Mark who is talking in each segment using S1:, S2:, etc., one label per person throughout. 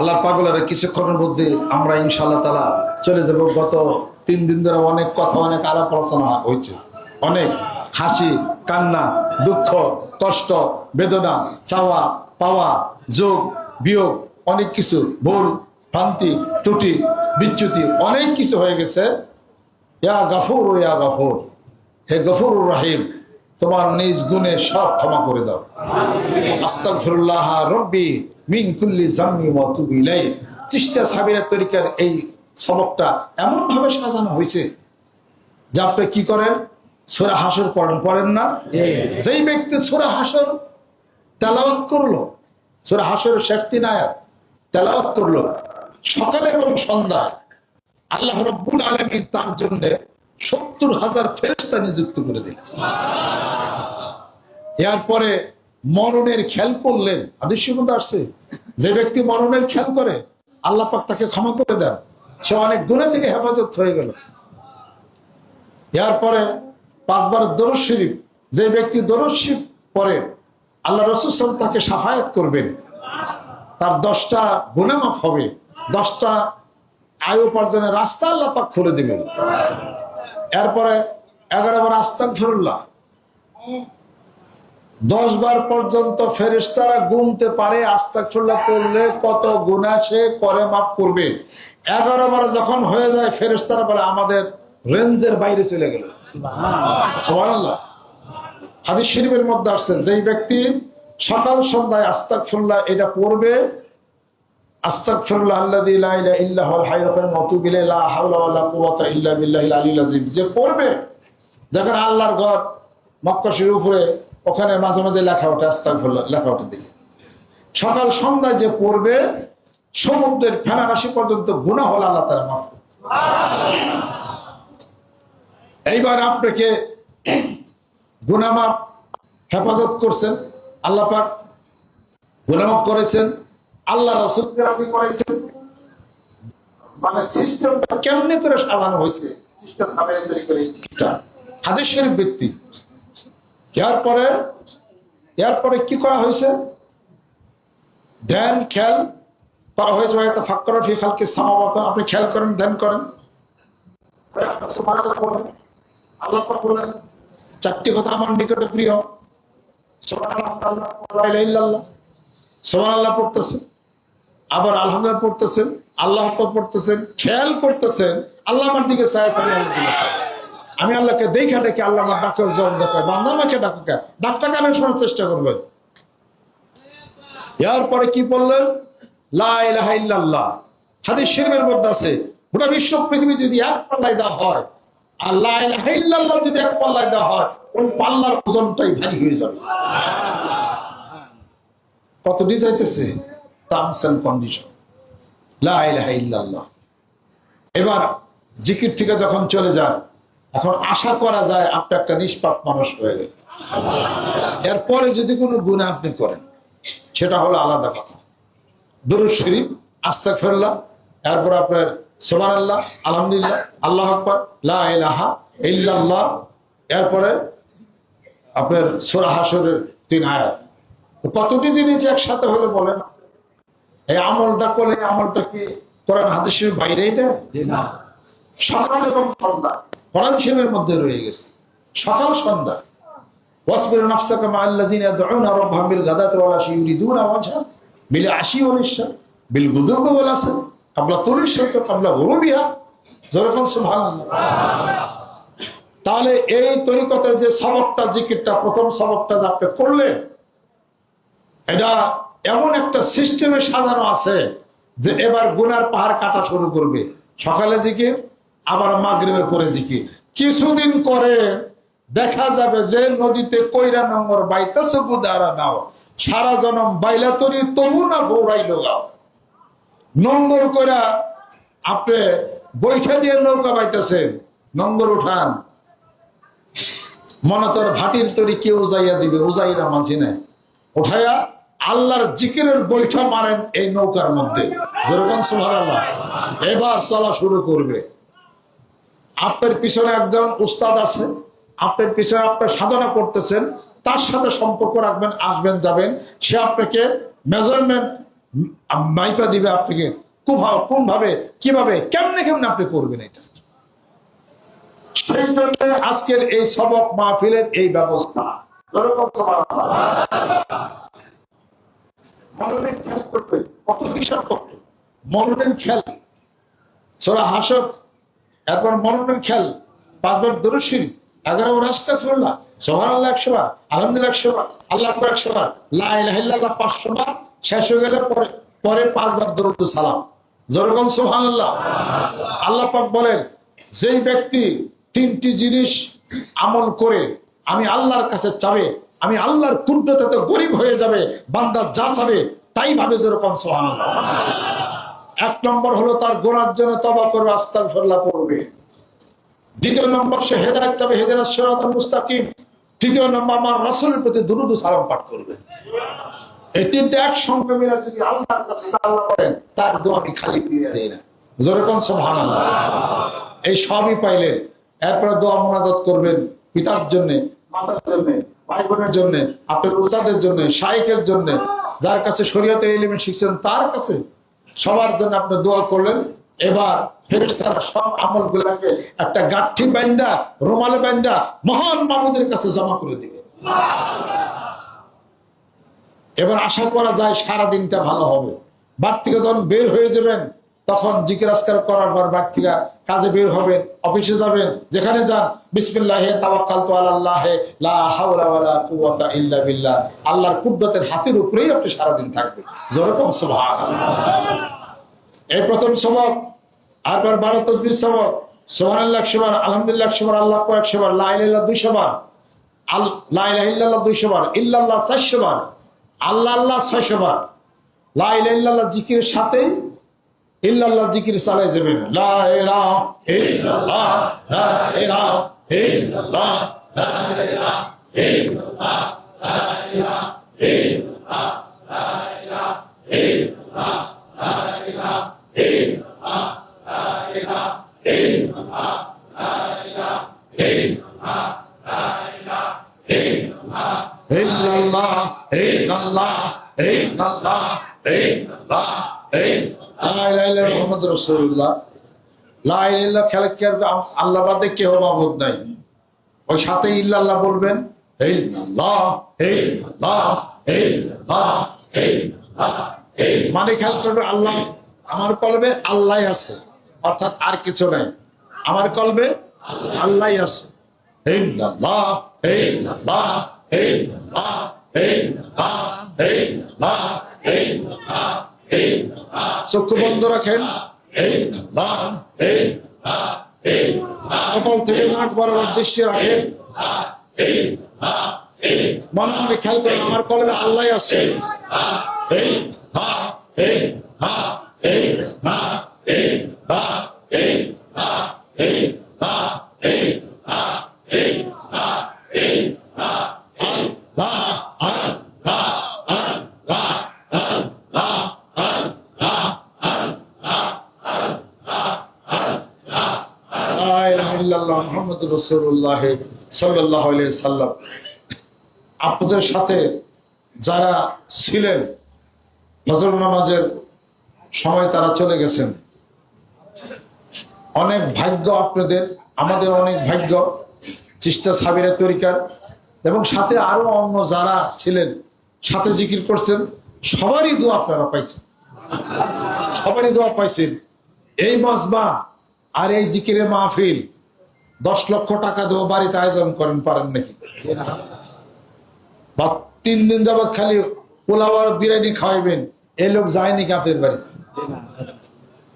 S1: আল্লাহ পাগলের কিছুক্ষণের মধ্যে আমরা ইনশাল্লাহ তালা চলে যাব। গত তিন দিন ধরে অনেক কথা, অনেক আলাপ আলোচনা হয়েছে। অনেক হাসি, কান্না, দুঃখ, কষ্ট, বেদনা, চাওয়া, পাওয়া, যোগ, বিয়োগ, অনেক কিছু, ভুল, ভ্রান্তি, ত্রুটি, বিচ্যুতি, অনেক কিছু হয়ে গেছে। ইয়া গাফুর ও ইয়া গাফুর। হে গফুর রাহিম, তোমার নিজ গুণে সব ক্ষমা করে দাও। আস্তাগফিরুল্লাহ রব্বি। মিন কুল্লি জাম্মি ওয়া তুবু ইলাই সাবিরা তরিকার এই সবকটা এমন ভাবে সাজানো হয়েছে যে আপনি কি করেন? সূরা হাসর পড়েন পড়েন না? যেই ব্যক্তি সূরা হাসর তেলাওয়াত করল সূরা হাসরের শেষ তিন আয়াত তেলাওয়াত করল সকালে এবং সন্ধ্যায় আল্লাহ রব্বুল আলমী তার জন্য সত্তর হাজার ফেরেস্তা নিযুক্ত করে দিলেন। এরপরে মরণের খেয়াল করলেন। আদেশ মধ্যে আসছে, যে ব্যক্তি মরণের খেয়াল করে, আল্লাহ পাক তাকে ক্ষমা করে দেন। সে অনেক গুণা থেকে হেফাজত হয়ে গেল। এরপরে পাঁচবার দরজ শরীফ, যে ব্যক্তি দরজ শরীফ পরে আল্লাহ রসুল তাকে সাফায়াত করবেন। তার দশটা গুণামাপ হবে, দশটা আয় উপার্জনের রাস্তা আল্লাহ পাক খুলে দিবেন। এরপরে এগারো বার আস্তাক ফেরুল্লাহ দশ বার পর্যন্ত ফেরেশতারা গুনতে পারে আস্তাকফিরুল্লাহ করলে কত গুনাহ সে করে মাফ করবে। এগারো বার যখন হয়ে যায় ফেরেশতারা বলে আমাদের রেঞ্জের বাইরে চলে গেল। হাদিস শরীফের মধ্যে আসছে যেই ব্যক্তি সকাল সন্ধ্যায় আস্তাকফিরুল্লাহ এটা পড়বে যে পড়বে যখন আল্লাহর ঘর মক্কা শরীফের উপরে ওখানে মাঝে মাঝে লেখা ওঠে আস্তাগফিরুল্লাহ লেখা ওঠে দেখি। সকাল সন্ধ্যায় যে পড়বে, সমুদ্রের ফেনা রাশি পর্যন্ত গুনাহ হল আল্লাহ তারা মাফ এইবার আপনাকে গুনামাপ হেফাজত করছেন, আল্লাহ পাক গুনামাপ করেছেন, আল্লাহ রসুলকে রাজি করাইছেন মানে সিস্টেমটা কেমনে করে সাজানো হয়েছে শরীফ ব্যক্তি এরপরে এরপরে কি করা হয়েছে? ধ্যান খেয়াল করা হয়েছে হয়তো ফাক্কর ফি খালকে সামাবাত আপনি খেয়াল করেন ধ্যান করেন। চারটি কথা আমার নিকটে প্রিয়। সোমান আল্লাহ পড়তেছেন। আবার আলহামদুলিল্লাহ পড়তেছেন, আল্লাহ পড়তেছেন খেয়াল করতেছেন। আল্লাহ আমার দিকে আল্লাহ আমি আল্লাহকে দেখে দেখে আল্লাহ আমার ডাকের জবাব দেখায় বান্দা, আমাকে ডাকুক ডাকটা কেন শোনার চেষ্টা করবেন এরপরে কি বললেন? মধ্যে বিশ্ব যদি এক হয়, আর যদি এক হয় পাল্লার হয়ে যাবে। এন্ড কন্ডিশন এবার জিকির থেকে যখন চলে যান এখন আশা করা যায় আপনি একটা নিষ্পাপ মানুষ হয়ে গেল এরপরে যদি কোনো গুণা আপনি করেন সেটা হলো আলাদা কথা। দরুদ শরীফ আস্তা ফেরলাম এরপর আপনার সোমান আল্লাহ আলহামদুলিল্লাহ আল্লাহ আকবর লা ইলাহা ইল্লাল্লাহ এরপরে আপনার সোরা হাসরের তিন আয়াত। কতটি জিনিস একসাথে হলে বলেন? এই আমলটা করলে আমলটা কি কোরআন হাদিসের বাইরে এটা সকাল এবং সন্ধ্যা। কোরআন মধ্যে রয়ে গেছে। সকাল সন্ধ্যা। তাহলে এই তরিকতের যে সবকটা জিকিরটা, প্রথম সবকটা আপনি করলেন, এটা এমন একটা সিস্টেমে সাজানো আছে যে এবার গুনার পাহাড় কাটা শুরু করবে। সকালে জিকির আবার মাগরিবে পরে জিকির। কিছুদিন করে দেখা যাবে যে নদীতে কইরা নম্বর বাইতাছে বুদারা নাও, সারা জনম বাইলা তরি তবু না ভৌরাইল গাও। নম্বর কইরা আপনি বৈঠা দিয়ে নৌকা বাইতেছেন নম্বর উঠান। মনে তোর ভাটির তরি কে উজাইয়া দিবে উজাইরা মাঝি নাই। উঠাইয়া আল্লাহর জিকিরের বৈঠা মারেন এই নৌকার মধ্যে। যেরকম সুবহানাল্লাহ। এবার চলা শুরু করবে। আপনার পিছনে একজন উস্তাদ আছে, আপনার পিছনে আপনার সাধনা করতেছেন, তার সাথে সম্পর্ক রাখবেন, আসবেন, যাবেন। সে আপনাকে মেজারমেন্ট মাইফা দিবে আপনাকে। কুভা- কোন ভাবে কীভাবে, কেমনে কেমনে আপনি করবেন এটা? সেই জন্য আজকের এই সবক মাহফিলের এই ব্যবস্থা। মনোনয়ন খেয়াল করবে কত কিসব করবে মনোনয়ন খেয়াল সোরা হাসক এরপর মনোনয়ন খেয়াল, পাঁচবার দরুশিন এগারো রাস্তা করলা সোহান আল্লাহ একশো বার আলহামদুলিল্লাহ একশো বার আল্লাহ একশো বার লাহ পাঁচশো বার শেষ হয়ে গেলে পরে পরে পাঁচবার দরুদ সালাম। যেরকম সোহান আল্লাহ আল্লাহ পাক বলেন, যেই ব্যক্তি তিনটি জিনিস আমল করে আমি আল্লাহর কাছে চাবে, আমি আল্লাহর কুণ্ডতাতে গরিব হয়ে যাবে, বান্দা যা চাবে, তাই ভাবে যেরকম সোহান আল্লাহ এক নম্বর হলো তার গোনার জন্য তবা করবে আস্তার ফেরলা করবে দ্বিতীয় নম্বর, সে হেদায়ত চাবে, হেদায়ত সেরাত মুস্তাকিম। তৃতীয় নম্বর, আমার রাসূলের প্রতি দুরুদ সালাম পাঠ করবে। এই তিনটে একসঙ্গে মিলে যদি আল্লাহর কাছে করেন তার দোয়া আমি খালি না। যেরকম সুবহানাল্লাহ? এই সবই পাইলেন। এরপরে দোয়া মোনাজাত করবেন পিতার জন্য, মাতার জন্য ভাই বোনের জন্য, আপনার উস্তাদের জন্য, শাইখের জন্য, যার কাছে শরীয়তের এলিমেন্ট শিখছেন, তার কাছে সবার জন্য আপনি দোয়া করলেন। এবার ফেরেস্তারা সব আমল গুলাকে একটা গাঠি বাইন্দা, রোমালে বাইন্দা, মহান মামুদের কাছে জমা করে দিবে। এবার আশা করা যায় সারা দিনটা ভালো হবে। বাড়ি থেকে যখন বের হয়ে যাবেন তখন আজকার করার পর থেকে কাজে বের হবেন অফিসে যাবেন, যেখানে যান, বিসমিল্লাহ তাওয়াক্কাল তো আল্লাহ লা হাওলা কুওয়াতা ইল্লা বিল্লাহ। আল্লাহর কুদরতের হাতের উপরেই আপনি সারা দিন থাকবেন। যেরকম সুবহানাল্লাহ। এই প্রথম সবক আরবার বারো তসবির সবক সোহানাল্লাহ বার আলহামদুলিল্লাহ একশো আল্লাহ একশো বার লাইল্লাহ দুইশো বার আল লাইল্লাহ দুইশো বার ইল্লাল্লাহ চারশো বার আল্লাহ আল্লাহ ছয়শো বার লাইল্লাহ জিকির সাথে ইল্লাল্লাহ জিকির চালাই যাবেন লা ইলাহা ইল্লাল্লাহ লা ইলাহা ইল্লাল্লাহ লা ইলাহা ইল্লাল্লাহ লা ইলাহা ইল্লাল্লাহ লা ইলাহা ইল্লাল্লাহ লা ইলাহা ইল্লাল্লাহ লা ইলাহা ইল্লাল্লাহ লা ইলাহা ইল্লাল্লাহ লা ইলাহা ইল্লাল্লাহ ইল্লাল্লাহ ইল্লাল্লাহ ইল্লাল্লাহ ইল্লাল্লাহ রসুল্লাহ কি আল্লাহ বাদে নাই ওই বলবেন মানে খেয়াল করবে আল্লাহ আমার কলবে আল্লাহ আছে অর্থাৎ আর কিছু নাই আমার কলবে আল্লাহ আছে ইল্লাল্লাহ চক্ষু বন্ধ রাখেন কপাল থেকে নাক বরাবর দৃষ্টি রাখেন মনে মনে খেয়াল করেন, আমার কলমে আল্লাহ আছে Ha! সাল্লাম। আপনাদের সাথে যারা ছিলেন নজর নামাজের সময় তারা চলে গেছেন। অনেক ভাগ্য আপনাদের, আমাদের অনেক ভাগ্য, চিস্তা সাবিরের তরিকার। এবং সাথে আরও অন্য যারা ছিলেন, সাথে জিকির করছেন, সবারই দোয়া আপনারা পাইছেন। সবারই দোয়া পাইছেন। এই মজমা আর এই জিকিরের মাহফিল দশ লক্ষ টাকা দেবো বাড়িতে আয়োজন করেন পারেন নাকি? বা তিন দিন যাবৎ খালি পোলাও আর বিরিয়ানি খাওয়াইবেন এই লোক যায় নাকি আপনাদের বাড়িতে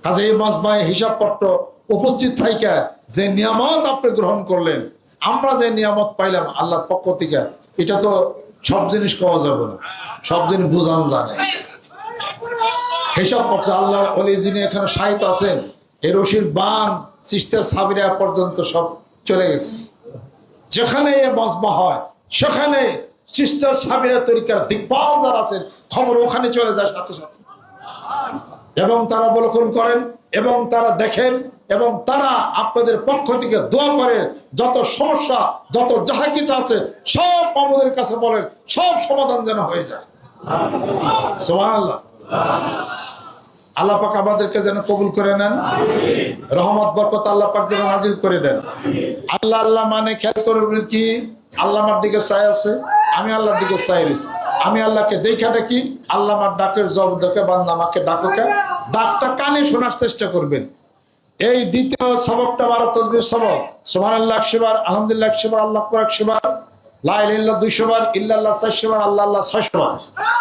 S1: কাজে এই মাস মজমায় হিসাবপত্র উপস্থিত থাইকা যে নিয়ামত আপনি গ্রহণ করলেন আমরা যে নিয়ামত পাইলাম আল্লাহর পক্ষ থেকে এটা তো সব জিনিস পাওয়া যাবে না। সব জিনিস বুঝান জানে হিসাব পত্র আল্লাহর অলি যিনি এখানে সাহিত্য আছেন এই রশির বান সিস্টার সাবিরা পর্যন্ত সব চলে গেছে। যেখানে এ মজমা হয়, সেখানে সিস্টার সাবিরা তরিকার দিকপাল যারা আছেন খবর ওখানে চলে যায় সাথে সাথে। এবং তারা অবলোকন করেন, এবং তারা দেখেন, এবং তারা আপনাদের পক্ষ থেকে দোয়া করে, যত সমস্যা, যত যাহা কিছু আছে, সব আমাদের কাছে বলেন, সব সমাধান যেন হয়ে যায়। সুবহানাল্লাহ। আল্লাহ পাক আমাদেরকে যেন কবুল করে নেন। রহমত বরকত আল্লাহ পাক যেন নাজিল করে দেন। আল্লাহ আল্লাহ মানে খেয়াল করবেন কি? আল্লাহ আমার দিকে চাই আছে আমি আল্লাহর দিকে চাই রয়েছি। আমি আল্লাহকে দেখা দেখি আল্লাহ আমার ডাকের জব দেখে বান্দা আমাকে ডাকুকে ডাকটা কানে শোনার চেষ্টা করবেন। এই দ্বিতীয় সবকটা বারো তসবির সবক। সোমান আল্লাহ একশোবার আলহামদুলিল্লাহ একশোবার আল্লাহ একশোবার লাইল্লাহ দুইশো বার ইল্লাল্লাহ চারশো বার আল্লাহ আল্লাহ ছয়শো বার।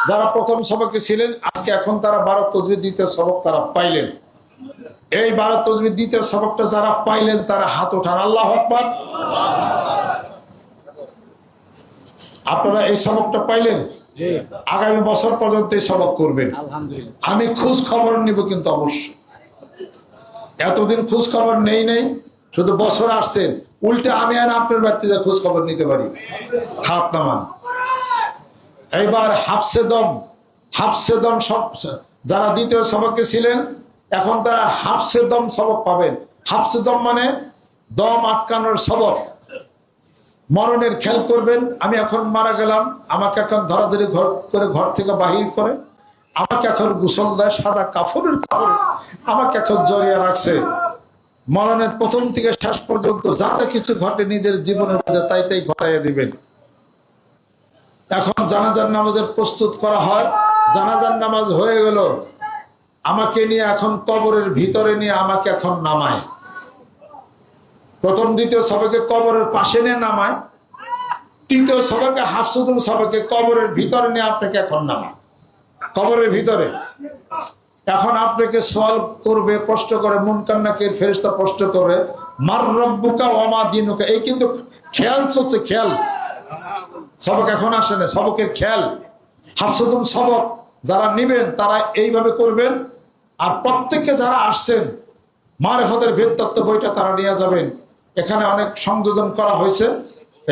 S1: যারা প্রথম সবকে ছিলেন আজকে এখন তারা বারো তসবির দ্বিতীয় সবক তারা পাইলেন। এই বারো তসবির দ্বিতীয় সবকটা যারা পাইলেন তারা হাত ওঠান। আল্লাহ আকবার। আপনারা এই সবকটা পাইলেন? আগামী বছর পর্যন্ত এই সবক করবেন। আমি খোঁজ খবর নিব কিন্তু অবশ্যই। এতদিন খোঁজ খবর নেই নেই শুধু বছর আসছেন উল্টে আমি আর আপনার বাড়িতে খোঁজ খবর নিতে পারি। হাত নামান। এইবার হাফসে দম হাফসে দম সব যারা দ্বিতীয় সবকে ছিলেন, এখন তারা হাফসে দম সবক পাবেন। হাফসে দম মানে দম আটকানোর সবক। মরণের খেয়াল করবেন। আমি এখন মারা গেলাম। আমাকে এখন ধরাধরি ঘর করে ঘর থেকে বাহির করে। আমাকে এখন গোসল দেয় সাদা কাপড়ের কাপড়। আমাকে এখন জড়িয়ে রাখছে। মরণের প্রথম থেকে শেষ পর্যন্ত যা যা কিছু ঘটে নিজের জীবনের মধ্যে, তাই তাই ঘটাইয়া দিবেন। এখন জানাজার নামাজের প্রস্তুত করা হয়। জানাজার নামাজ হয়ে গেল। আমাকে নিয়ে এখন কবরের ভিতরে নিয়ে আমাকে এখন নামায়। প্রথম দ্বিতীয় সবাইকে কবরের পাশে নিয়ে নামায়। তৃতীয় সবাইকে হাফসুদুল সবাইকে কবরের ভিতরে নিয়ে আপনাকে এখন নামায়। কবরের ভিতরে। এখন আপনাকে সওয়াল করবে প্রশ্ন করে, মন কান্নাকে ফেরিস্তা প্রশ্ন করবে মার রব্বুকা ওমা দিনুকা। এই কিন্তু খেয়াল চলছে, খেয়াল। সবক এখন আসে না, সবকের খেয়াল। হাফসুদুল সবক, যারা নিবেন, তারা এইভাবে করবেন। আর প্রত্যেককে যারা আসছেন, মারেফতের ভেদ তত্ত্ব বইটা তারা নিয়ে যাবেন। এখানে অনেক সংযোজন করা হয়েছে,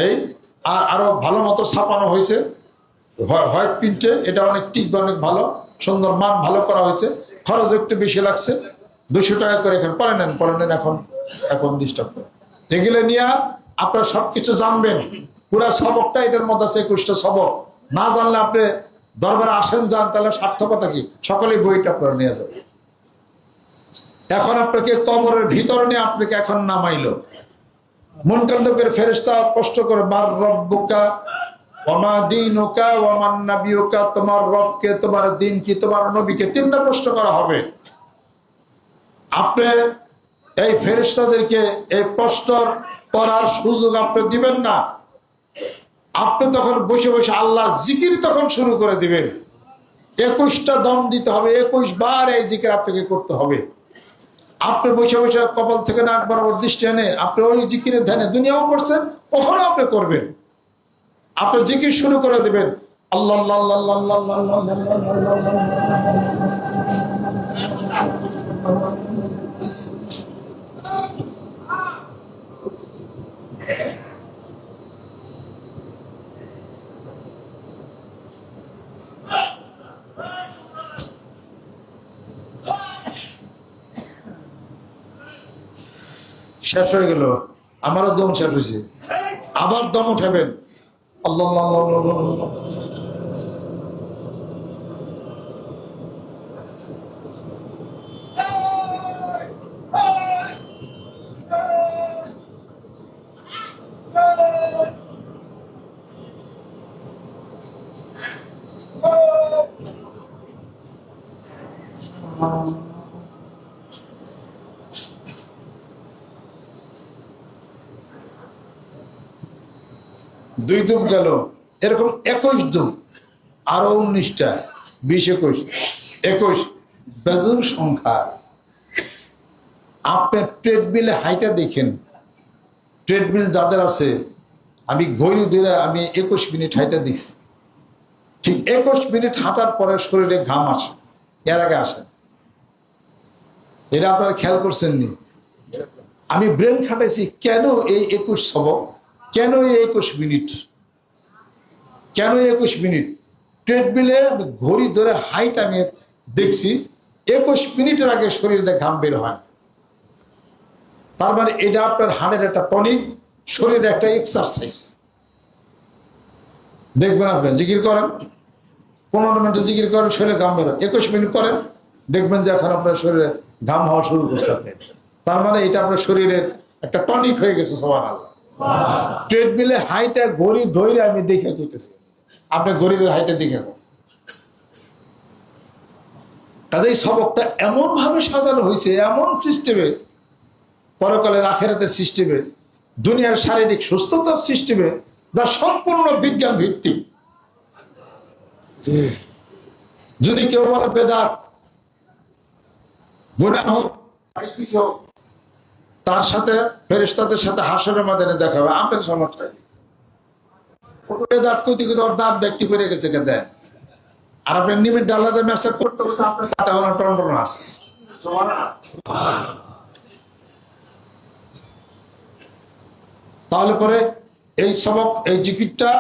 S1: এই, আর আরও ভালো মতো ছাপানো হয়েছে। হোয়াইট প্রিন্টে এটা অনেক টিকবে অনেক ভালো। সুন্দর মান ভালো করা হয়েছে। খরচ একটু বেশি লাগছে। দুশো টাকা করে এখানে পরে নেন পরে নেন এখন এখন ডিস্টার্ব করে এগুলো নিয়ে আপনারা সবকিছু জানবেন, পুরা সবকটা এটার মধ্যে আছে একুশটা সবক। না জানলে আপনি দরবারে আসেন, যান, তাহলে সার্থকতা কি? সকলেই বইটা আপনারা নিয়ে যাবেন। এখন আপনাকে কবরের ভিতরে নিয়ে আপনাকে এখন নামাইলো। মনকান্তকের ফেরেস্তা কষ্ট করে মার রব্বুকা ওমা দিনুকা ওমান নাবিয়ুকা, তোমার রবকে, তোমার দিন কি তোমার নবীকে তিনটা প্রশ্ন করা হবে। আপনি এই ফেরেস্তাদেরকে এই প্রশ্ন করার সুযোগ আপনি দিবেন না। আপনি তখন বসে বসে আল্লাহ জিকির তখন শুরু করে দিবেন। একুশটা দম দিতে হবে, একুশ বার এই জিকির আপনাকে করতে হবে। আপনি বসে বসে কপাল থেকে নাক বরাবর দৃষ্টি এনে, আপনি ওই জিকিরের ধ্যানে দুনিয়াও করছেন ওখানেও আপনি করবেন। আপনি জিজ্ঞেস শুরু করে দেবেন শেষ হয়ে গেল আমারও দম শেষ হয়েছে আবার দম উঠাবেন Allah দুই ধূপ গেল। এরকম একুশ ধূপ আরও উনিশটা, বিশ একুশ। একুশ, বেজুর সংখ্যা। আপনার ট্রেডমিলে হাইটা দেখেন। ট্রেডমিল যাদের আছে, আমি ঘড়ি ধরে আমি একুশ মিনিট হাইটা দিছি ঠিক একুশ মিনিট হাঁটার পরে শরীরে ঘাম আসে, এর আগে আসে। এটা আপনারা খেয়াল করছেন নি আমি ব্রেন খাটাইছি, কেন এই একুশ সবক? কেন এই একুশ মিনিট? কেন একুশ মিনিট? ট্রেডমিলে ঘড়ি ধরে হাইট আমি দেখছি, একুশ মিনিটের আগে শরীরে ঘাম বের হয় তার মানে এটা আপনার হাড়ের একটা টনিক শরীরের একটা এক্সারসাইজ দেখবেন আপনি, জিকির করেন। পনেরো মিনিট জিকির করেন, শরীরে ঘাম বেরো একুশ মিনিট করেন, দেখবেন যে এখন আপনার শরীরে ঘাম হওয়া শুরু করছে তার মানে এটা আপনার শরীরের একটা টনিক হয়ে গেছে সবার আল্লাহ ট্রেডমিলে হাইটা গড়ি ধরে আমি দেখে কইতেছি আপনি গরিবের হাইটা দেখে। এই সবকটা এমন ভাবে সাজানো হয়েছে এমন সিস্টেমে পরকালের আখেরাতের সিস্টেমে দুনিয়ার শারীরিক সুস্থতার সিস্টেমে যা সম্পূর্ণ বিজ্ঞান ভিত্তিক যদি কেউ বলে আর কিছু হোক, তার সাথে ফেরেস্তাদের সাথে হাসরের মাদানে দেখা হবে। আপনার সমস্যা কি? কোনো বেদাত কইতে কইতে ওর দাঁত ব্যক্তি করে গেছে কে দেন আর আপনি নিমিট মেসেজ করতে করতে আপনার আছে। তাহলে পরে এই সবক, এই জিকিরটা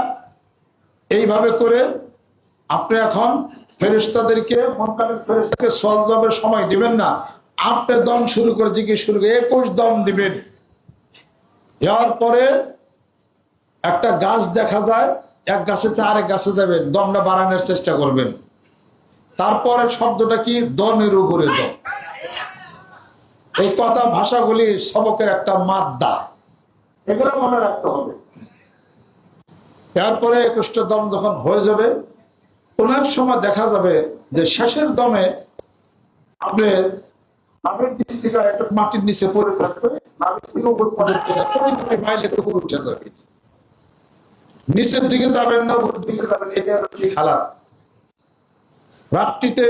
S1: এইভাবে করে আপনি এখন ফেরেস্তাদেরকে ফেরেস্তাকে সলজবের সময় দিবেন না। আপনি দম শুরু করে জিকির শুরু করে একুশ দম দিবেন। এর পরে একটা গাছ দেখা যায় এক গাছে থেকে আরেক গাছে যাবেন দমটা বাড়ানোর চেষ্টা করবেন। তারপরে শব্দটা কি? দমের উপরে দম। এই কথা ভাষাগুলি সবকের একটা মাদ্দা। এগুলো মনে রাখতে হবে। এরপরে একুশটা দম যখন হয়ে যাবে কোন এক সময় দেখা যাবে যে শেষের দমে আপনি নামের নিচ থেকে একটা মাটির নিচে পড়ে থাকবে নামের থেকে উপর বাইরে উপর উঠে যাবে। নিচের দিকে যাবেন না উপর দিকে যাবেন এটা হচ্ছে খেলা। রাত্রিতে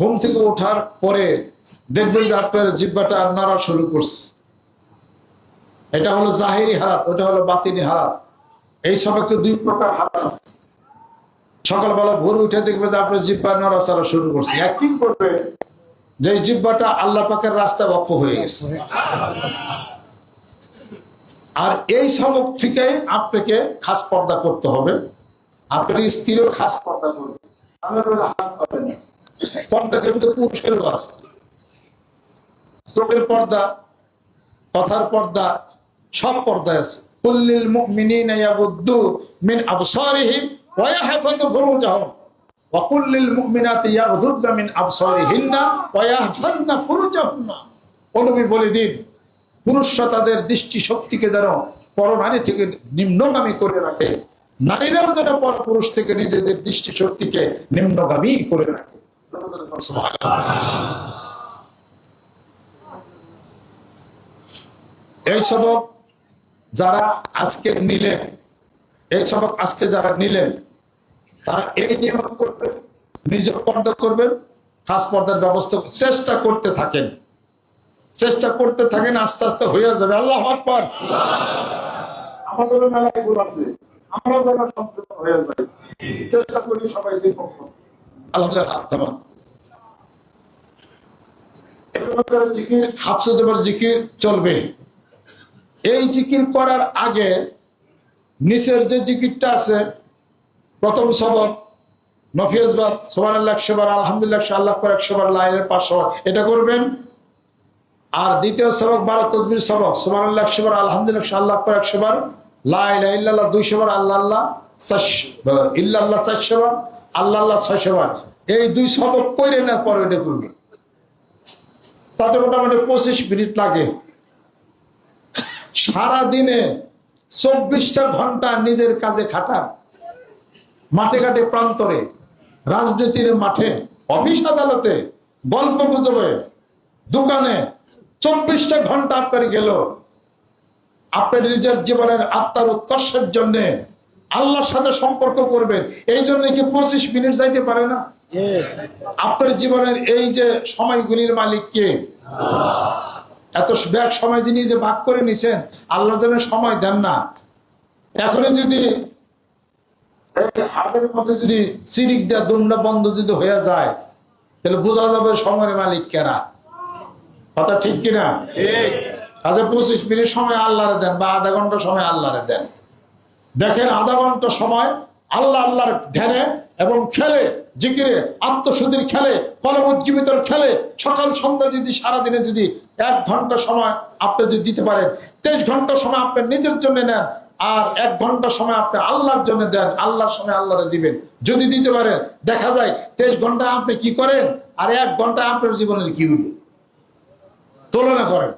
S1: ঘুম থেকে ওঠার পরে দেখবেন যে আপনার জিব্বাটা নাড়া শুরু করছে। এটা হলো জাহেরি হারাত ওটা হলো বাতিনি হারাত এই সবাইকে দুই প্রকার হারাত আছে। সকালবেলা ভোর উঠে দেখবে যে আপনার জিব্বা নড়াচড়া শুরু করছে। একদিন করবে। যে জিব্বাটা আল্লাহ পাকের রাস্তা বক্ষ হয়ে গেছে। আর এই সবক থেকে আপনাকে খাস পর্দা করতে হবে। আপনার স্ত্রীও খাস পর্দা করবে। পর্দা কিন্তু পুরুষেরও চোখের পর্দা, কথার পর্দা, সব পর্দায় আছে। কুল্লিল মুমিনিনা ইয়াগুদ্দু মিন আবসারিহিম ওয়া ইয়াহফাজু ফুরুজাহুম। ওয়া কুল্লিল মুমিনাতি ইয়াগুদ্দু মিন আবসারিহিন্না বলে দিন, পুরুষরা তাদের দৃষ্টি শক্তিকে যেন থেকে নিম্নগামী করে রাখে। নারীরাও যেন পর পুরুষ থেকে নিজেদের দৃষ্টি শক্তিকে নিম্নগামী করে রাখে। এই সবক যারা আজকে নিলেন, এই সবক আজকে যারা নিলেন তারা এই নিয়ম করবেন নিজে পর্দা করবেন খাস পর্দার ব্যবস্থা চেষ্টা করতে থাকেন। চেষ্টা করতে থাকেন আস্তে আস্তে হয়ে যাবে। আল্লাহ আকবার। আমাদের আছে যেন হয়ে যাই। চেষ্টা করি সবাই দুই পক্ষ আলহামদুলিল্লাহ জিকির। জিকির চলবে। এই জিকির করার আগে নিচের যে জিকিরটা আছে প্রথম সবক নফিয়াজবাদ সোমান আল্লাহ একশো বার, আলহামদুলিল্লাহ একশো, আল্লাহ পর একশো বার লাইনের পাঁচশো এটা করবেন। আর দ্বিতীয় সবক, বারো তসবির সবক সোমান আল্লাহ একশো বার, আলহামদুলিল্লাহ আল্লাহ পর একশো বার, লাইলা ইল্লাল্লাহ দুইশো আল্লাহ আল্লাহ চারশো ইল্লাল্লাহ চারশো আল্লাহ আল্লাহ ছয়শো বার। এই দুই সবক করে না পরে এটা করবেন। তাতে মোটামুটি পঁচিশ মিনিট লাগে। সারা দিনে চব্বিশটা ঘণ্টা নিজের কাজে খাটান। মাঠে ঘাটে প্রান্তরে, রাজনীতির মাঠে, অফিস আদালতে, গল্প গুজবে, দোকানে চব্বিশটা ঘণ্টা আপনার গেল। আপনার নিজের জীবনের আত্মার উৎকর্ষের জন্য আল্লাহর সাথে সম্পর্ক করবেন, এই জন্য কি পঁচিশ মিনিট যাইতে পারে না? আপনার জীবনের এই যে সময়গুলির মালিক কে? এত ব্যাগ সময় যিনি যে ভাগ করে নিছেন আল্লাহর জন্য সময় দেন না। এখনই যদি হাতের মধ্যে যদি সিরিক দেওয়া দুমটা বন্ধ যদি হয়ে যায় তাহলে বোঝা যাবে সময়ের মালিক কেরা। কথা ঠিক কিনা? আচ্ছা পঁচিশ মিনিট সময় আল্লাহরে দেন বা আধা ঘণ্টা সময় আল্লাহরে দেন। দেখেন আধা ঘণ্টা সময় আল্লাহ আল্লাহর ধ্যানে এবং খেলে জিকিরে আত্মশুদ্ধির খেলে কলমজ্জীবিতর খেলে সকাল সন্ধ্যা যদি সারাদিনে যদি এক ঘণ্টা সময় আপনি যদি দিতে পারেন তেইশ ঘণ্টা সময় আপনি নিজের জন্য নেন আর এক ঘণ্টা সময় আপনি আল্লাহর জন্য দেন, আল্লাহর সময় আল্লাহরে দিবেন। যদি দিতে পারেন, দেখা যায় তেইশ ঘণ্টা আপনি কি করেন, আর এক ঘণ্টা আপনার জীবনের কি হইল? তুলনা করেন।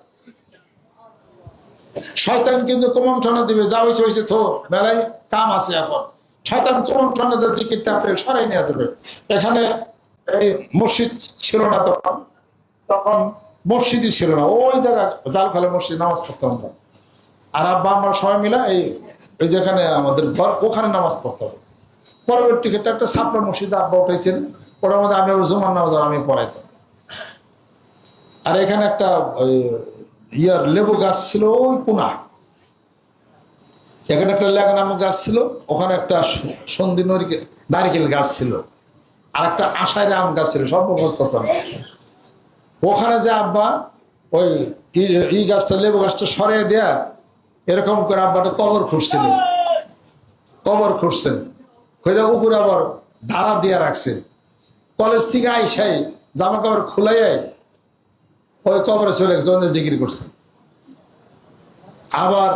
S1: শয়তান কিন্তু কমন্ঠনা দিবে, যা হয়েছে হয়েছে থো, বেলায় কাম আছে এখন। শয়তান কমন্ঠনা দিয়ে জিকিরটা আপনি সরাই নিয়ে যাবে। এখানে এই মসজিদ ছিল না তখন। তখন মসজিদই ছিল না, ওই জায়গায় জাল খালে মসজিদ নামাজ পড়তাম আমরা। আর আব্বা, আমরা সবাই মিলে এই ওই যেখানে আমাদের ঘর, ওখানে নামাজ পড়তাম পরবর্তী ক্ষেত্রে একটা ছাপড়া মসজিদে আব্বা উঠেছেন ওটার মধ্যে আমি জুমার নামাজ আমি পড়াইতাম। আর এখানে একটা ইয়ার লেবু গাছ ছিল ওই কোনা এখানে একটা লেগানামো গাছ ছিল, ওখানে একটা সন্ধি নরিকে- নারিকেল গাছ ছিল। আর একটা আষাঢ় আম গাছ ছিল, সব অবস্থা। ওখানে যে আব্বা, ওই ই গাছটা, লেবু গাছটা সরিয়ে দেয়া এরকম করে আব্বাটা কবর খুঁজছিল। কবর খুঁজছেন। খুঁজে উপরে আবার ধারা দিয়ে রাখছে। কলেজ থেকে আইসাই জামা কাপড় খুলাই ওই কবরে চলে গেছে জিকির করছে। আবার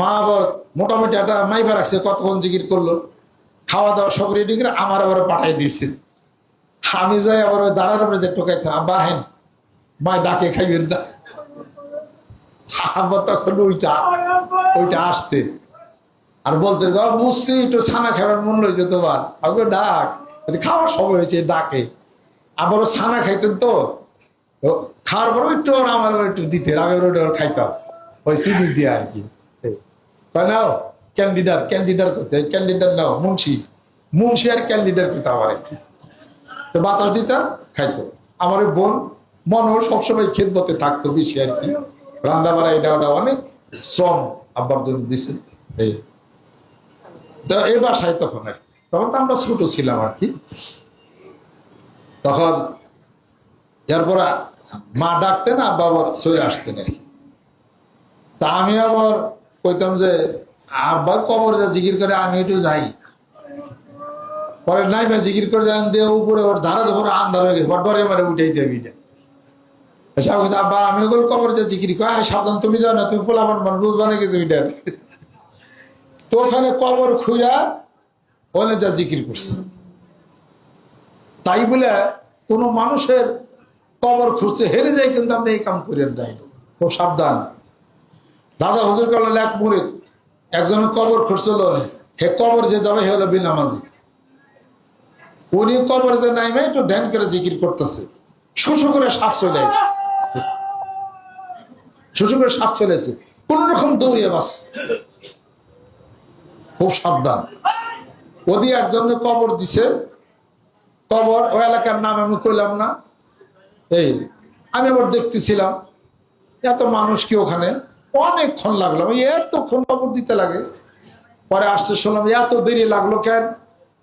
S1: মা আবার মোটামুটি একটা মাইফা রাখছে, কতক্ষণ জিকির করল। খাওয়া দাওয়া সব রেডি করে আমার আবার পাঠাই দিয়েছে। আমি যাই আবার ওই দাঁড়ার উপরে যে টোকাইতে আব্বা হেন মা ডাকে খাইবেন না। আবার তখন ওইটা ওইটা আসতে। আর বলতে গো বুঝছি একটু ছানা খাবার মন লইছে তোমার। আগে ডাক। খাওয়ার সময় হয়েছে ডাকে। আবারও ছানা খাইতেন তো। খাওয়ার পর একটু আমার একটু দিতে আমি ওর খাইতাম। ওই সিডি দিয়ে আর কি। নাও, ক্যান্ডিডার ক্যান্ডিডার করতে, ক্যান্ডিডার নাও, মুন্সি। মুন্সি আর ক্যান্ডিডার করতে আমার। তো বাতাস দিতাম খাইতো। আমার ওই বোন, মনও সবসময় খেদমতে থাকতো বেশি আর কি। রান্না বাড়া এটা ওটা অনেক শ্রম আব্বার জন্য দিছে। এই তো এই বাসায় তখন আর তখন তো আমরা ছোট ছিলাম আর কি। তখন এরপর মা ডাকতেন, আব্বা আবার চলে আসতেন আর কি। তা আমি আবার কইতাম যে, আব্বা, কবর যা জিকির করে, আমি একটু যাই। পরে নাই ভাই জিকির করে যান, দিয়ে উপরে ওর ধারা ধরে আন্ধার হয়ে গেছে ডরে মারে উঠেই যাবি এটা। আব্বা আমি ওগুলো কবর জিকির করে। "আয়, সাবধান তুমি যাও না তুমি পোলাপান এটা তো ওখানে কবর খুঁড়া ওখানে যা জিকির করছে। তাই বলে কোনো মানুষের কবর খুঁজছে হেরে যায় কিন্তু আপনি এই কাম করেন নাই খুব সাবধান। দাদা হুজুর করলেন এক মুড়ি একজন কবর খুঁজছিল হে কবর যে যাবে হে হলো বিনামাজি উনি কবর যে নাইমে একটু ধ্যান করে জিকির করতেছে। শুশু করে সাপ চলে আছে শুশু করে সাপ এসে কোন রকম দৌড়িয়ে বাস। খুব সাবধান। ওদি একজনে কবর দিছে। কবর, ওই এলাকার নাম আমি কইলাম না। এই, আমি আবার দেখতেছিলাম। এত মানুষ কি ওখানে? অনেকক্ষণ লাগল। আমি এতক্ষণ কবর দিতে লাগে। পরে আসতে শুনলাম, এত দেরি লাগল কেন?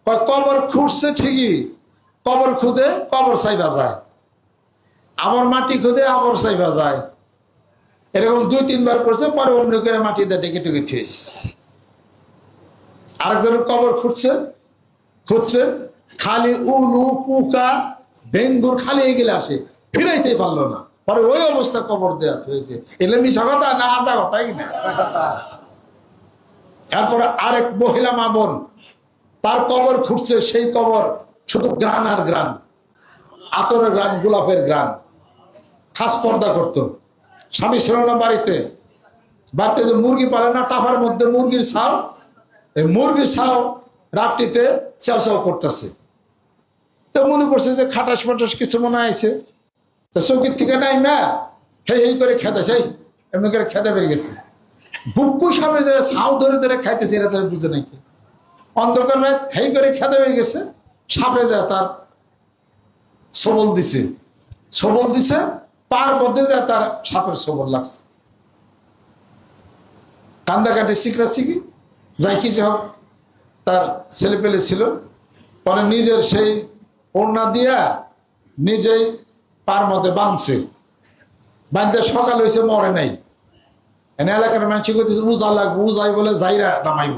S1: কবর খুঁড়ছে ঠিকই। কবর খুদে কবর চাইবা যায়। আবার মাটি খুদে আবার চাইবা যায়। এরকম দুই, তিনবার করছে, পরে অন্য করে মাটিতে ডেকে টুকে থিয়েছে আরেকজনের কবর খুঁজছে খুঁজছে খালি উলু, পুকা ডেঙ্গুর খালি এগুলো আসে ফিরাইতে পারল না। পরে ওই অবস্থা কবর দেওয়া হয়েছে। এলে মিশা কথা না আসা কথাই না। এরপরে আরেক মহিলা মা বোন, তার কবর খুঁজছে সেই কবর শুধু গ্রান আর গ্রান, আতরের গ্রান, গোলাপের গ্রান, খাস পর্দা করতো। স্বামী ছিল না বাড়িতে। বাড়িতে যে মুরগি পালে না, টাফার মধ্যে মুরগির ছাও এই মুরগির ছাও রাত্রিতে চাও চাও করতেছে। তো মনে করছে যে খাটাস ফাটাস কিছু মনে আছে তো চৌকির থেকে নাই না হে এই করে খেতে সেই এমনি করে খেতে বেরিয়ে গেছে। বুকু সামনে যে ছাও ধরে ধরে খাইতেছে, এটা তো বুঝে নাকি অন্ধকার রাত হেই করে খেতে বেরিয়ে গেছে, সাপে যায় তার সবল দিছে। সবল দিছে পার মধ্যে যায় তার সাপের সবর লাগছে। কান্দা কাটে শিখরা শিখি যাই কি যে হোক, তার ছেলে পেলে ছিল। পরে নিজের সেই ওড়না দিয়া নিজেই পার মধ্যে বাঁধছে। বাঁধতে সকাল হয়েছে, মরে নাই। এনে এলাকার মানুষ করতেছে উজা লাগবে উজাই বলে যাইরা নামাইব।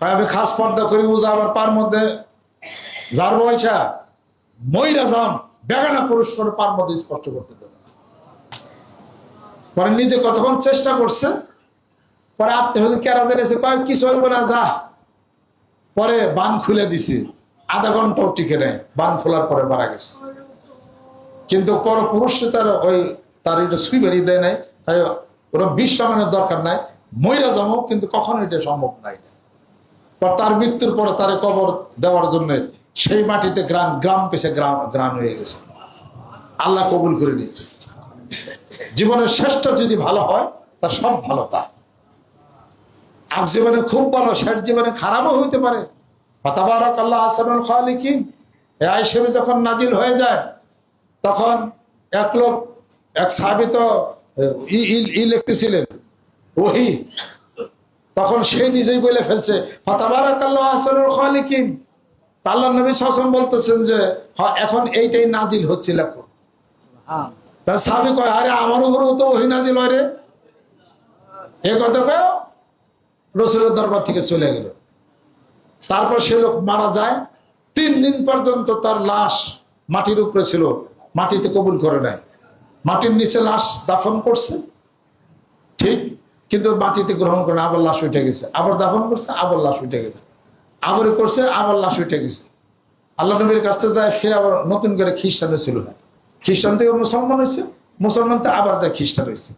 S1: তাই আমি খাস পর্দা করি, উজা আবার পার মধ্যে। যার পয়সা ময়রা যান বেগানা পুরুষ করে পার মধ্যে স্পষ্ট করতে দেবে। পরে নিজে কতক্ষণ চেষ্টা করছে, পরে আত্মীয় হলে কেরা বেড়েছে কয়, কিছু হইব না, যা। পরে বান খুলে দিছি। আধা ঘন্টাও টিকে নেয় বান খোলার পরে মারা গেছে। কিন্তু পর পুরুষ তার ওই তার এটা সুই বেরিয়ে দেয় নাই, তাই ওরা বিশ্রামের দরকার নাই। মহিলা যাব, কিন্তু কখনো এটা সম্ভব নাই। পর তার মৃত্যুর পরে তারে কবর দেওয়ার জন্য সেই মাটিতে গ্রাম গ্রাম পেছে গ্রাম গ্রাম হয়ে গেছে। আল্লাহ কবুল করে নিয়েছে। জীবনের শ্রেষ্ঠ যদি ভালো হয়, তা সব ভালো তার আগ জীবনে খুব ভালো, শেষ জীবনে খারাপও হইতে পারে। হতাবারক আল্লাহ হাসানুল খালিকিন। এ হিসেবে যখন নাজিল হয়ে যায়, তখন এক লোক, এক সাবিত ই, ই- ই লিখতেছিলেন, ওহি। তখন সে নিজেই বলে ফেলছে হতাবারক আল্লাহ হাসানুল খালিকিন। আল্লাহ নবী শাসন বলতেছেন যে "হ্যাঁ, এখন এইটাই নাজিল হচ্ছে লেখো। তার স্বামী কয় আরে আমার উপরেও তো ওই নাজিল হয় রে। এ কথা কয় রসুলের দরবার থেকে চলে গেল। তারপর সে লোক মারা যায়। তিন দিন পর্যন্ত তার লাশ মাটির উপরে ছিল মাটিতে কবুল করে নাই। মাটির নিচে লাশ দাফন করছে ঠিক? কিন্তু মাটিতে গ্রহণ করে না, আবার লাশ উঠে গেছে। আবার দাফন করছে আবার লাশ উঠে গেছে। আবার করছে আবার লাশ উঠে গেছে। আল্লাহ নবীর কাছ যায়, ফিরে আবার নতুন করে খ্রিস্টান ছিল না। খ্রিস্টান থেকে মুসলমান হয়েছে, মুসলমান থেকে আবার যায় খ্রিস্টান হয়েছে।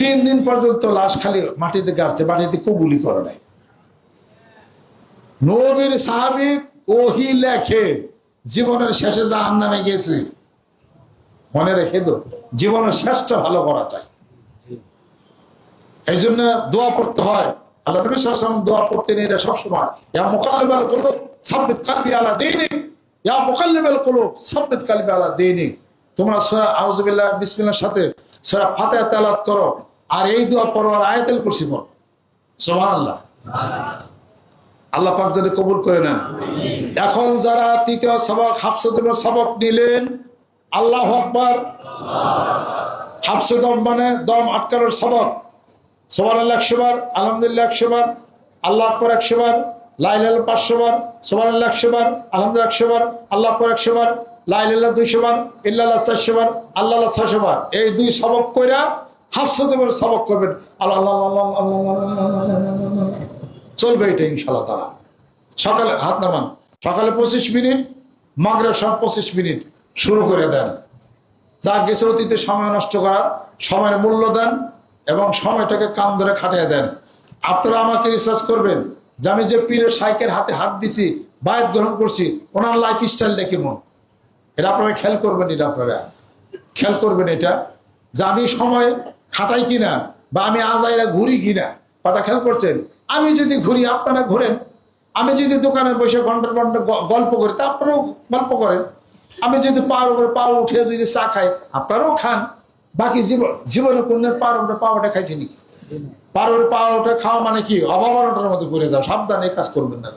S1: তিন দিন পর্যন্ত লাশ খালি মাটিতে গাড়ছে, মাটিতে কবুলি করে নাই। নবীর সাহাবি ওহি লেখে, জীবনের শেষে জাহান নামে গেছে। মনে রেখে দো জীবনের শেষটা ভালো করা চাই। এই জন্য দোয়া পড়তে হয় আল্লাহ নবী সাল্লাল্লাহু দোয়া পড়তেন এটা সবসময়। ইয়া মুকাল্লিবাল কুলুব, সাব্বিত কালবি আলা দীনিক। ইয়া মুকাল্লিবাল কুলুব, সাব্বিত কালবি আলা দীনিক। তোমরা সূরা, আউযুবিল্লাহ, বিসমিল্লাহর সাথে সূরা ফাতিহা তেলাওয়াত করো, আর এই দোয়া পড়ো আর আয়াতুল কুরসি পড়ো। সুবহানাল্লাহ। আল্লাহ পাক যেন কবুল করে নেন। এখন যারা তৃতীয় সবক হাফসুদুল সবক নিলেন, আল্লাহ আকবার। হাফসুদম মানে দম আটকানোর সবক। সোমান আল্লাহ একশো বার আলহামদুলিল্লাহ একশো বার আল্লাহ আকবর একশো বার লাইলাল পাঁচশো বার সোমান আল্লাহ একশো বার আলহামদুলিল্লাহ একশো বার আল্লাহ আকবর একশো বার লাইলাল্লাহ দুইশো বার ইল্লাহ চারশো বার আল্লাহ আল্লাহ ছয়শো এই দুই সবক কইরা হাফসুদমের সবক করবেন আল্লাহ চলবে এটা ইনশাল্লাহ তারা সকালে হাত নামান সকালে পঁচিশ মিনিট মাগরে সব পঁচিশ মিনিট শুরু করে দেন যা গেছে অতীতে সময় নষ্ট করার সময়ের মূল্য দেন এবং সময়টাকে কান ধরে খাটিয়ে দেন। আপনারা আমাকে রিসার্চ করবেন যে আমি যে পীরের সাইকের হাতে হাত দিছি, বায়াত গ্রহণ করছি, ওনার লাইফ স্টাইলটা কেমন? এটা আপনারা খেয়াল করবেন এটা আপনারা। খেয়াল করবেন এটা যে আমি সময় খাটাই কিনা বা আমি আজ আজাইরা ঘুরি কিনা। কথা খেয়াল করছেন? আমি যদি ঘুরি, আপনারা ঘুরেন। আমি যদি দোকানে বসে ঘণ্টার ঘণ্টা গল্প করি, তা আপনারাও গল্প করেন। আমি যদি পাওয়ার উপরে পা উঠে যদি চা খাই, আপনারাও খান। বাকি জীবন, জীবনে পাওয়ার উপরে পাওয়াটা খাইছি নাকি? উপরে পাওয়াটা খাওয়া মানে কি? অভাবনাটার মধ্যে পড়ে যাও, সাবধান এই কাজ করবেন না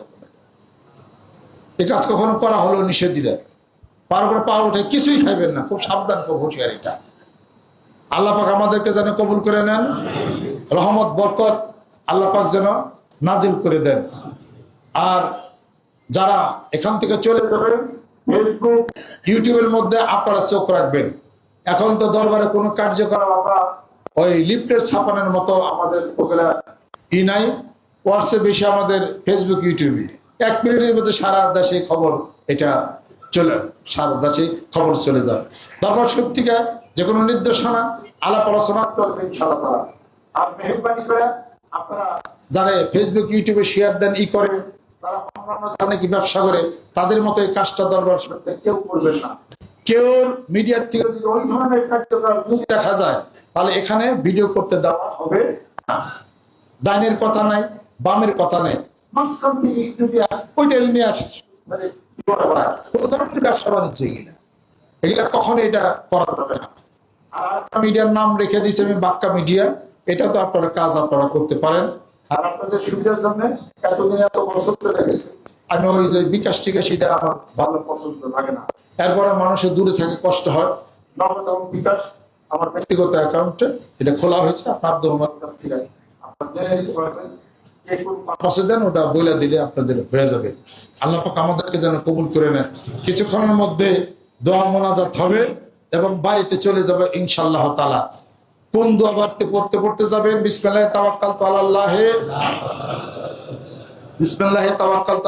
S1: এই কাজ কখনো করা হলো নিষেধ দিলেন পাওয়ার উপরে পাওয়া উঠে কিছুই খাইবেন না, খুব সাবধান, খুব হুঁশিয়ার এটা। আল্লাহ পাক আমাদেরকে যেন কবুল করে নেন, রহমত, বরকত আল্লাহ পাক যেন নাজিল করে দেন। আর যারা এখান থেকে চলে যাবেন ফেসবুক ইউটিউবের মধ্যে আপনারা চোখ রাখবেন। এখন তো দরবারে কোনো কার্যকলাপ আমরা ওই লিফটের ছাপানোর মতো আমাদের ওগুলা ই নাই। হোয়াটসঅ্যাপ বেশি আমাদের ফেসবুক ইউটিউবে এক মিনিটের মধ্যে সারা দেশে খবর এটা চলে, সারা দেশে খবর চলে যায়। দরবার সত্যিকা যে কোনো নির্দেশনা, আলাপ আলোচনা চলবে মেহরবানি করে আপনারা যারা ফেসবুক ইউটিউবে শেয়ার দেন, ই করে, তারা অন্যান্য ব্যবসা করে, তাদের মতো এই কাজটা দরবার কেউ করবেন না। কেউ মিডিয়ার থেকে ওই ধরনের কার্যক্রম যদি দেখা যায়, তাহলে এখানে ভিডিও করতে দেওয়া হবে না। ডাইনের কথা নাই, বামের কথা নাই। মানে এটা করা যাবে না। আর মিডিয়ার নাম রেখে আমি, বাক্কা মিডিয়া। এটা তো আপনারা কাজ আপনারা করতে পারেন। আর আপনাদের সুবিধার এত আমি ওই যে বিকাশ টিকা সেটা আমার ভালো পছন্দ লাগে না। এরপরে মানুষের দূরে থাকে কষ্ট হয়। নগদ এবং বিকাশ আমার ব্যক্তিগত অ্যাকাউন্টে এটা খোলা হয়েছে আপনার কাছ থেকে দেন ওটা বলে দিলে আপনাদের হয়ে যাবে। আল্লাহ পাক আমাদেরকে যেন কবুল করে নেন। কিছুক্ষণের মধ্যে দোয়া মোনাজাত হবে এবং বাড়িতে চলে যাবে ইনশাল্লাহ তালা কোন দোয়া বাড়তে পড়তে পড়তে যাবেন বিসমিল্লাহ তাওয়াক্কাল তো আলাল্লাহে। বিসমিল্লাহ তাওয়াক্কাল তো